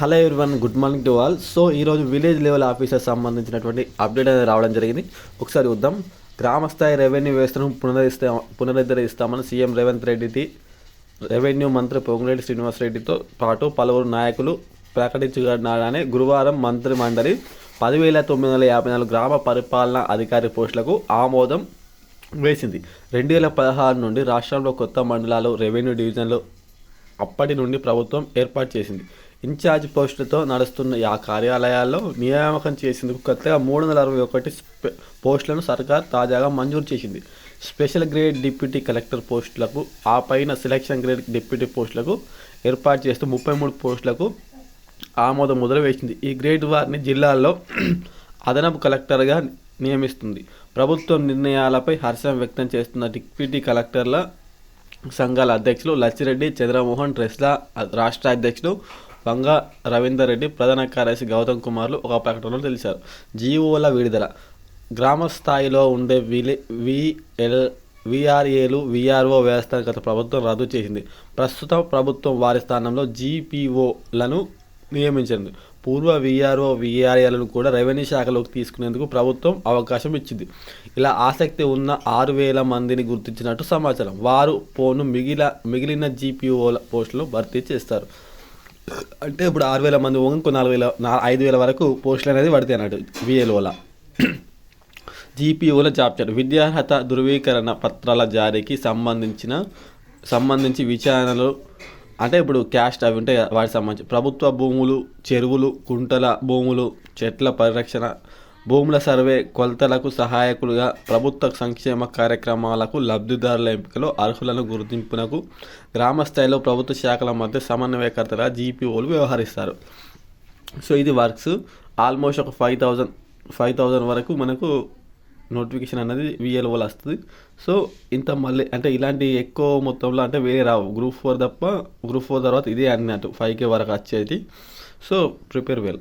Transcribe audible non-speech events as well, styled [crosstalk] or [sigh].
Hello one good morning to all. So ఈరోజు village level officer సంబంధించినటువంటి update అనేది రావడం జరిగింది. ఒకసారి చూద్దాం. గ్రామ స్థాయి రెవెన్యూ వ్యవస్థను పునరుద్ధరిస్తా పునరుద్ధరిస్తామని సీఎం రేవంత్ రెడ్డి రెవెన్యూ మంత్రి పొంగులేటి శ్రీనివాసరెడ్డితో పాటు పలువురు నాయకులు ప్రకటించగానే గురువారం మంత్రి మండలి పదివేల తొమ్మిది వందల యాభై నాలుగు గ్రామ పరిపాలనా అధికారి పోస్టులకు ఆమోదం వేసింది. రెండు వేల పదహారు నుండి రాష్ట్రంలో కొత్త మండలాలు రెవెన్యూ డివిజన్లు అప్పటి నుండి ప్రభుత్వం ఏర్పాటు చేసింది. ఇన్ఛార్జ్ పోస్టులతో నడుస్తున్న ఆ కార్యాలయాల్లో నియామకం చేసేందుకు కొత్తగా మూడు వందల అరవై ఒకటి స్పె- పోస్టులను సర్కార్ తాజాగా మంజూరు చేసింది. స్పెషల్ గ్రేడ్ డిప్యూటీ కలెక్టర్ పోస్టులకు ఆ పైన సెలక్షన్ గ్రేడ్ డిప్యూటీ పోస్టులకు ఏర్పాటు చేస్తూ ముప్పై మూడు పోస్టులకు ఆమోదం మొదలు వేసింది ఈ గ్రేడ్ వారిని జిల్లాల్లో [clears throat] అదనపు కలెక్టర్గా నియమిస్తుంది. ప్రభుత్వం నిర్ణయాలపై హర్షం వ్యక్తం చేస్తున్న డిప్యూటీ కలెక్టర్ల సంఘాల అధ్యక్షులు లచ్చిరెడ్డి చంద్రమోహన్ రెస్లా రాష్ట్ర అధ్యక్షులు వంగ రవీందర్ రెడ్డి ప్రధాన కార్యదర్శి గౌతమ్ కుమార్లు ఒక ప్రకటనలో తెలిపారు. జీవోల విడుదల. గ్రామ స్థాయిలో ఉండే విలే విఎల్ విఆర్ఏలు విఆర్ఓ వ్యవస్థను గత ప్రభుత్వం రద్దు చేసింది. ప్రస్తుతం ప్రభుత్వం వారి స్థానంలో జీపీఓలను నియమించింది. పూర్వ విఆర్ఓ విఆర్ఏలను కూడా రెవెన్యూ శాఖలోకి తీసుకునేందుకు ప్రభుత్వం అవకాశం ఇచ్చింది. ఇలా ఆసక్తి ఉన్న ఆరు వేల మందిని గుర్తించినట్టు సమాచారం. వారు పోను మిగిలిన మిగిలిన జీపీఓల పోస్టులు భర్తీ చేస్తారు. అంటే ఇప్పుడు ఆరు వేల మంది పోగా ఇంకో నాలుగు వేల నా ఐదు వేల వరకు పోస్టులు అనేది పడతాయి అన్నట్టు విఎల్ఓల జీపీఓల జాబ్ చార్ట్. విద్యార్హత ధృవీకరణ పత్రాల జారీకి సంబంధించిన సంబంధించి విచారణలు అంటే ఇప్పుడు క్యాస్ట్ అవి ఉంటాయి వాటికి సంబంధించి. ప్రభుత్వ భూములు చెరువులు కుంటల భూములు చెట్ల పరిరక్షణ భూముల సర్వే కొలతలకు సహాయకులుగా ప్రభుత్వ సంక్షేమ కార్యక్రమాలకు లబ్ధిదారుల ఎంపికలో అర్హులను గుర్తింపునకు గ్రామ స్థాయిలో ప్రభుత్వ శాఖల మధ్య సమన్వయకర్తగా జీపీఓలు వ్యవహరిస్తారు. సో ఇది వర్క్స్. ఆల్మోస్ట్ ఒక ఫైవ్ థౌజండ్ ఫైవ్ థౌజండ్ వరకు మనకు నోటిఫికేషన్ అనేది విఎల్ఓలు వస్తుంది. సో ఇంత మళ్ళీ అంటే ఇలాంటి ఎక్కువ మొత్తంలో అంటే వేరే రావు. గ్రూప్ ఫోర్ తప్ప గ్రూప్ ఫోర్ తర్వాత ఇదే అన్నట్టు ఫైవ్ కే వరకు వచ్చేది. So prepare well.